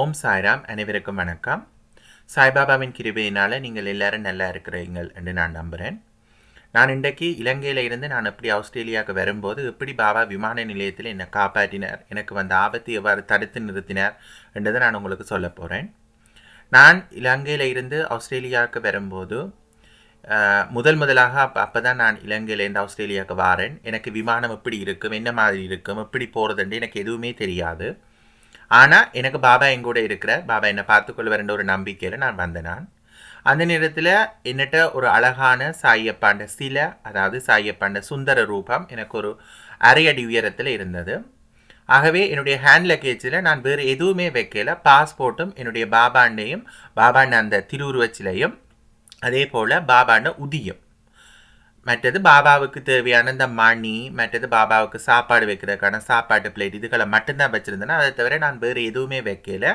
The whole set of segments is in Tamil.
ஓம் சாய்ராம் அனைவருக்கும் வணக்கம். சாய்பாபாவின் கிருபையினால் நீங்கள் எல்லாரும் நல்லா இருக்கிறீங்கள் என்று நான் நம்புகிறேன் நான் இன்றைக்கு இலங்கையில் இருந்து நான் எப்படி ஆஸ்திரேலியாவுக்கு வரும்போது எப்படி பாபா விமான நிலையத்தில் என்னை காப்பாற்றினார் எனக்கு வந்த ஆபத்தை எவ்வாறு தடுத்து நிறுத்தினார் என்றதை நான் உங்களுக்கு சொல்ல போகிறேன் நான் இலங்கையில் இருந்து ஆஸ்திரேலியாவுக்கு வரும்போது முதல் முதலாக அப்போ அப்போ தான் நான் இலங்கையிலேருந்து ஆஸ்திரேலியாவுக்கு வாரேன். எனக்கு விமானம் எப்படி இருக்கும் என்ன மாதிரி இருக்கும் எப்படி போகிறதுன்ட்டு எனக்கு எதுவுமே தெரியாது. ஆனால் எனக்கு பாபா என் கூட இருக்கிறார். பாபா என்னை பார்த்துக்கொள்வார்ன்ற ஒரு நம்பிக்கையில் நான் வந்தேன் நான். அந்த நேரத்தில் என்னட்ட ஒரு அழகான சாயப்பாண்ட சிலை அதாவது சாயப்பாண்ட சுந்தர ரூபம் எனக்கு ஒரு அரை அடி உயரத்தில் இருந்தது. ஆகவே என்னுடைய ஹேண்ட் லக்கேஜில் நான் வேறு எதுவுமே வைக்கல. பாஸ்போர்ட்டும் என்னுடைய பாபாண்டையும் பாபாண்ட அந்த திருவுருவச்சிலையும் அதே போல் பாபாண்ட உதியும். மற்றது பாபாவுக்கு தேவையான இந்த மணி மற்றது பாபாவுக்கு சாப்பாடு வைக்கிறதுக்கான சாப்பாட்டு பிளேட் இதுகளை மட்டும்தான் வச்சுருந்தேன்னா அதை தவிர நான் வேறு எதுவுமே வைக்கல.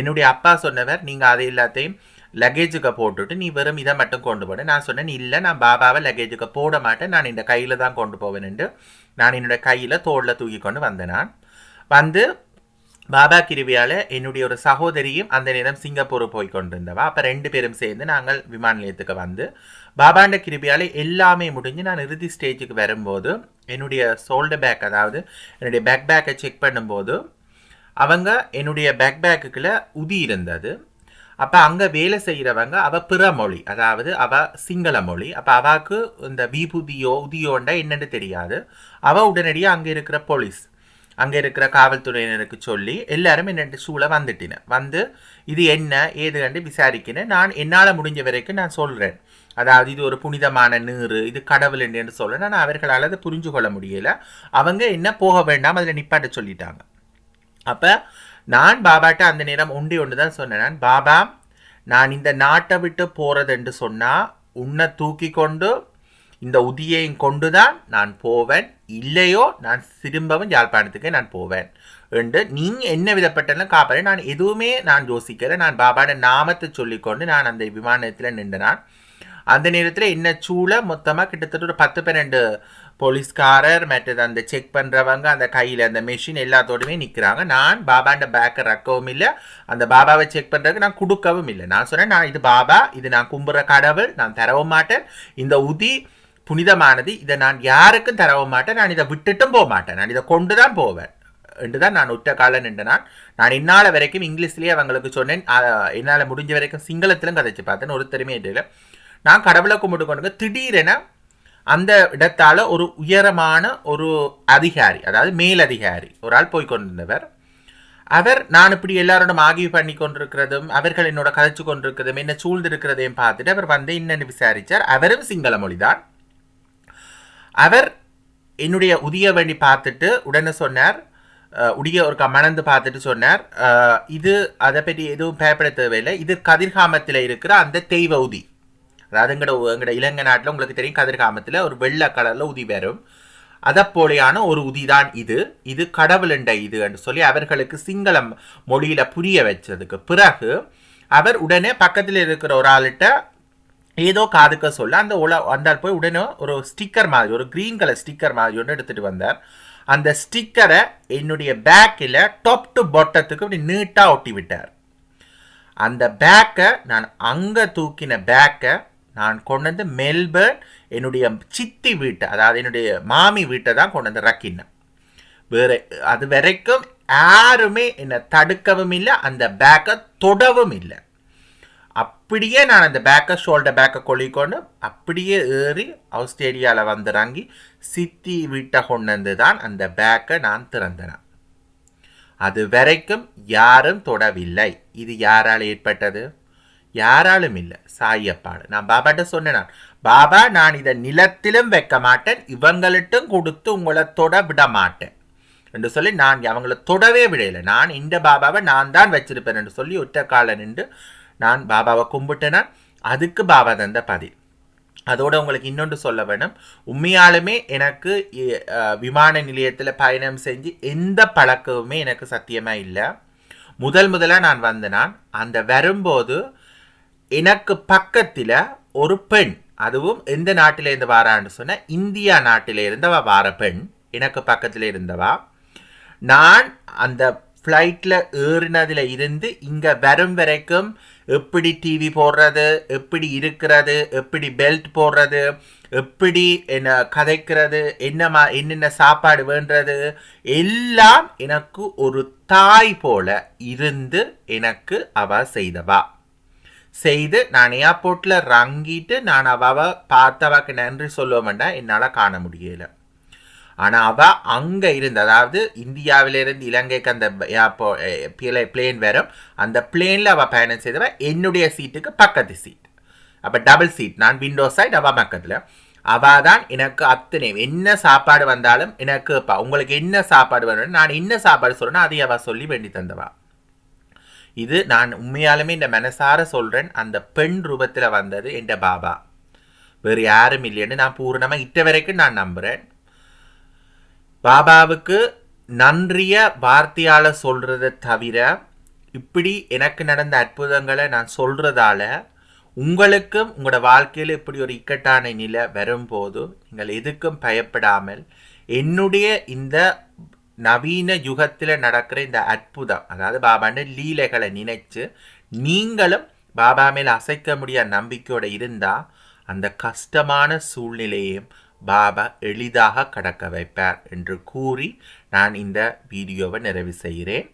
என்னுடைய அப்பா சொன்னவர் நீங்கள் அதை எல்லாத்தையும் லக்கேஜுக்கு போட்டுட்டு நீ வெறும் இதை மட்டும் கொண்டு போட. நான் சொன்னேன் இல்லை நான் பாபாவை லக்கேஜுக்கு போட மாட்டேன். நான் இந்த கையில் தான் கொண்டு போவேன்ட்டு நான் என்னோட கையில் தோளில் தூக்கி கொண்டு வந்தேன் நான். வந்து பாபா கிருவியால் என்னுடைய ஒரு சகோதரியும் அந்த நேரம் சிங்கப்பூர் போய் கொண்டிருந்தவா. அப்போ ரெண்டு பேரும் சேர்ந்து நாங்கள் விமான நிலையத்துக்கு வந்து பாபாண்ட கிருபியால் எல்லாமே முடிஞ்சு நான் இறுதி ஸ்டேஜுக்கு வரும்போது என்னுடைய சோல்டு பேக் அதாவது என்னுடைய பேக் பேக்கை செக் பண்ணும்போது அவங்க என்னுடைய பேக் பேக்குக்குள்ளே உதி இருந்தது. அப்போ அங்கே வேலை செய்கிறவங்க அவள் பிற மொழி அதாவது அவள் சிங்கள மொழி. அப்போ அவாக்கு இந்த விபுதியோ உதியோண்டா என்னென்னு தெரியாது. அவள் உடனடியாக அங்கே இருக்கிற போலீஸ் அங்கே இருக்கிற காவல்துறையினருக்கு சொல்லி எல்லாரும் என்னென்று சூழ வந்துட்டின. வந்து இது என்ன? ஏது கண்டு விசாரிக்கினேன் நான் என்னால் முடிஞ்ச வரைக்கும் நான் சொல்கிறேன் அதாவது இது ஒரு புனிதமான நீர் இது கடவுள் என்று சொல்கிறேன் ஆனால் அவர்களால் அதை புரிஞ்சு கொள்ள முடியலை. அவங்க என்ன போக வேண்டாம் அதில் நிப்பாட்ட சொல்லிட்டாங்க. அப்போ நான் பாபாட்ட அந்த நேரம் ஒண்டி ஒன்று தான் சொன்னேன். நான், பாபா நான் இந்த நாட்டை விட்டு போகிறதுன்னு சொன்னால் உன்னை தூக்கி கொண்டு இந்த உதியையும் கொண்டு தான் நான் போவேன். இல்லையோ நான் திரும்பவும் யாழ்ப்பாணத்துக்கு நான் போவேன். என்று நீங்கள் என்ன விதப்பட்டாலும் காப்பாரு நான் எதுவுமே நான் யோசிக்கிறேன் நான் பாபாட நாமத்தை சொல்லிக்கொண்டு நான் அந்த விமானத்தில் நின்று நான் அந்த நேரத்தில் என்ன சூழ? மொத்தமாக கிட்டத்தட்ட ஒரு பத்து பன்னெண்டு போலீஸ்காரர் மற்றது அந்த செக் பண்ணுறவங்க அந்த கையில் அந்த மெஷின் எல்லாத்தோடுமே நிற்கிறாங்க நான் பாபாண்ட பேக்கை ரக்கவும் இல்லை. அந்த பாபாவை செக் பண்ணுறதுக்கு நான் கொடுக்கவும் இல்லை. நான் சொன்னேன் நான் இது பாபா இது நான் கும்புற கடவுள் நான் தரவும் மாட்டேன். இந்த உதி புனிதமானது. இதை நான் யாருக்கும் தரவும் மாட்டேன். நான் இதை விட்டுட்டும் போக மாட்டேன். நான் இதை கொண்டு தான் போவேன். என்று தான் நான் உற்ற காலம் நின்று நான். நான் இந்நாள் வரைக்கும் இங்கிலீஷ்லேயே அவங்களுக்கு சொன்னேன். என்னால் முடிஞ்ச வரைக்கும் சிங்களத்திலும் கதைச்சு பார்த்தேன். ஒருத்தருமே இல்லை நான் கடவுளை கும்பிட்டு கொண்டு திடீரென அந்த இடத்தால் ஒரு உயரமான ஒரு அதிகாரி அதாவது மேலதிகாரி ஒரு ஆள் போய் கொண்டிருந்தவர். அவர் நான் இப்படி எல்லாரோடும் ஆகிய பண்ணி கொண்டிருக்கிறதும் அவர்கள் என்னோட கதைச்சு கொண்டிருக்கிறதும் என்ன சூழ்ந்திருக்கிறதையும் பார்த்துட்டு அவர் வந்து என்னென்னு விசாரித்தார் அவரும் சிங்கள மொழிதான். அவர் என்னுடைய உதிய வேண்டி பார்த்துட்டு உடனே சொன்னார் உடிய உடைய ஒரு க- மணந்து பார்த்துட்டு சொன்னார் இது அதை பற்றி எதுவும் பயப்பட தேவையில்லை. இது கதிர்காமத்தில் இருக்கிற அந்த தெய்வ உதி. அதாவது எங்கட எங்கட இலங்கை நாட்டில் உங்களுக்கு தெரியும் கதிர்காமத்தில் ஒரு வெள்ளை கலரில் உதி வரும். அதப்போலையான ஒரு உதிதான் இது. இது கடவுளண்ட இது என்று சொல்லி அவர்களுக்கு சிங்களம் மொழியில் புரிய வச்சதுக்கு பிறகு அவர் உடனே பக்கத்தில் இருக்கிற ஒரு ஆள்கிட்ட ஏதோ காதுக்க சொல்ல அந்த உல வந்தால் போய் உடனே ஒரு ஸ்டிக்கர் மாதிரி ஒரு க்ரீன் கலர் ஸ்டிக்கர் மாதிரி ஒன்று எடுத்துகிட்டு வந்தார். அந்த ஸ்டிக்கரை என்னுடைய பேக்கில் டாப் டு பொட்டத்துக்கு இப்படி நீட்டாக ஒட்டி விட்டார். அந்த பேக்கை நான் அங்கே தூக்கின பேக்கை நான் கொண்டு வந்து மெல்பர்ன் என்னுடைய சித்தி வீட்டை அதாவது என்னுடைய மாமி வீட்டை தான் கொண்டு வந்து ரக்கினேன். வேற அது வரைக்கும் யாருமே என்னை தடுக்கவும் இல்லை அந்த பேக்கை தொடவும் இல்லை. அப்படியே நான் அந்த பேக்கை ஷோல்டர் பேக்கை கொள்ளிக்கொண்டு அப்படியே ஏறி ஆஸ்திரேலியாவில் வந்து இறங்கி சித்தி வீட்டை கொண்டு வந்து தான் அந்த பேக்கை நான் திறந்தேன். அது வரைக்கும் யாரும் தொடவில்லை. இது யாரால் ஏற்பட்டது? யாராலும் இல்லை. சாயப்பாடு. நான் பாபாட்ட சொன்னேன் பாபா நான் இதை நிலத்திலும் வைக்க மாட்டேன். இவங்கள்ட்டும் கொடுத்து உங்களை தொட விட மாட்டேன். என்று சொல்லி நான் அவங்கள தொடவே விடையில நான் இந்த பாபாவை நான் தான் வச்சிருப்பேன் என்று சொல்லி ஒற்ற கால நின்று நான் பாபாவை கும்பிட்டேன்னா அதுக்கு பாபா தந்த பதில் அதோட உங்களுக்கு இன்னொன்று சொல்ல வேணும். உண்மையாலுமே எனக்கு விமான நிலையத்தில் பயணம் செஞ்சு எந்த பழக்கமுமே எனக்கு சத்தியமாக இல்லை. முதல் முதலாக நான் வந்த அந்த வரும்போது எனக்கு பக்கத்தில் ஒரு பெண் அதுவும் எந்த நாட்டிலேருந்து வாரான்னு சொன்னால் இந்தியா நாட்டில இருந்தவா வார பெண் எனக்கு பக்கத்தில் இருந்தவா. நான் அந்த ஃப்ளைட்டில் ஏறினதில் இருந்து இங்கே வரும் வரைக்கும் எப்படி டிவி போடுறது எப்படி இருக்கிறது எப்படி பெல்ட் போடுறது எப்படி என்ன கதைக்கிறது என்னமா என்னென்ன சாப்பாடு வேண்டது எல்லாம் எனக்கு ஒரு தாய் போல இருந்து எனக்கு அவ செய்தவா. செய்து நான் ஏர்போர்ட்டில் ரங்கிட்டு நான் அவ பார்த்தவாக்கு நன்றி சொல்லுவேன்டா என்னால் காண முடியலை. ஆனால் அவ அங்கே இருந்து அதாவது இந்தியாவிலிருந்து இலங்கைக்கு அந்த இப்போ பிளேன் வரும். அந்த பிளேனில் அவள் பயணம் செய்தவ என்னுடைய சீட்டுக்கு பக்கத்து சீட் அப்போ டபுள் சீட் நான் விண்டோ சைட் அவள் பக்கத்தில். அவள் தான் எனக்கு அத்தனை என்ன சாப்பாடு வந்தாலும் எனக்கு உங்களுக்கு என்ன சாப்பாடு வேணும் நான் என்ன சாப்பாடு சொல்கிறேன்னா அதை அவள் சொல்லி வேண்டி தந்தவா. இது நான் உண்மையாலுமே இந்த மனசார சொல்கிறேன் அந்த பெண் ரூபத்தில் வந்தது என் பாபா. வேறு யாரும் இல்லைன்னு நான் பூர்ணமாக இட்ட வரைக்கும் நான் நம்புகிறேன் பாபாவுக்கு நன்றிய வார்த்தையால் சொல்கிறத தவிர இப்படி எனக்கு நடந்த அற்புதங்களை நான் சொல்கிறதால உங்களுக்கும் உங்களோட வாழ்க்கையில் இப்படி ஒரு இக்கட்டான நிலை வரும்போது நீங்கள் எதுக்கும் பயப்படாமல் என்னுடைய இந்த நவீன யுகத்தில் நடக்கிற இந்த அற்புதம் அதாவது பாபாண்ட லீலைகளை நினைச்சு நீங்களும் பாபா மேல் அசைக்க முடியாத நம்பிக்கையோடு இருந்தால் அந்த கஷ்டமான சூழ்நிலையையும் பாபா எளிதாக கடக்க வைப்பார் என்று கூறி நான் இந்த வீடியோவை நிறைவு செய்கிறேன்.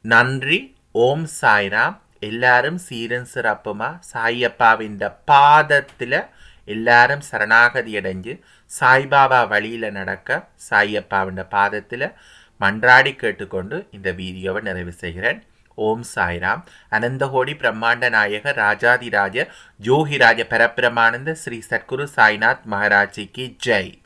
நன்றி. ஓம் சாய்ராம். எல்லாரும் சீரன் சிறப்புமா? சாயப்பாவின் பாதத்தில் எல்லாரும் சரணாகதி அடைஞ்சு சாய்பாபா வழியில் நடக்க சாயப்பாவின் பாதத்தில் மன்றாடி கேட்டுக்கொண்டு இந்த வீடியோவை நிறைவு செய்கிறேன். ஓம் சாய்ராம். அனந்தகோடி பிரம்மாண்ட நாயக ராஜாதிராஜ ஜோகிராஜ பரபிரமானந்த ஸ்ரீ சத்குரு சாய்நாத் மகாராஜிக்கு ஜெய்.